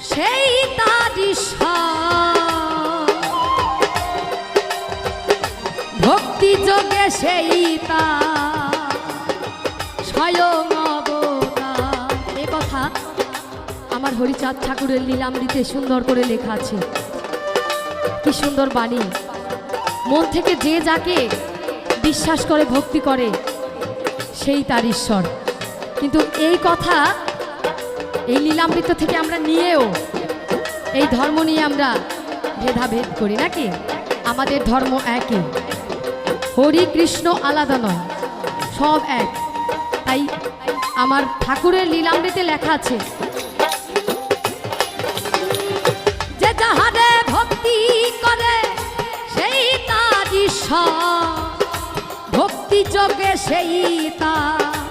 সেই সেই কথা আমার হরিচাঁদ ঠাকুরের লীলামৃতে সুন্দর করে লেখা আছে। কি সুন্দর বাণী। মন থেকে যে যাকে বিশ্বাস করে, ভক্তি করে, সেই তার ঈশ্বর। কিন্তু এই কথা, এই লীলামৃত থেকে আমরা নিয়েও, এই ধর্ম নিয়ে আমরা ভেদাভেদ করি, নাকি? আমাদের ধর্ম একই। হরি কৃষ্ণ আলাদা নয়, সব এক। তাই আমার ঠাকুরের লীলামৃতে লেখা আছে, যে যাহারে ভক্তি করে, সেই তার ভক্তি যোগে সেই তার।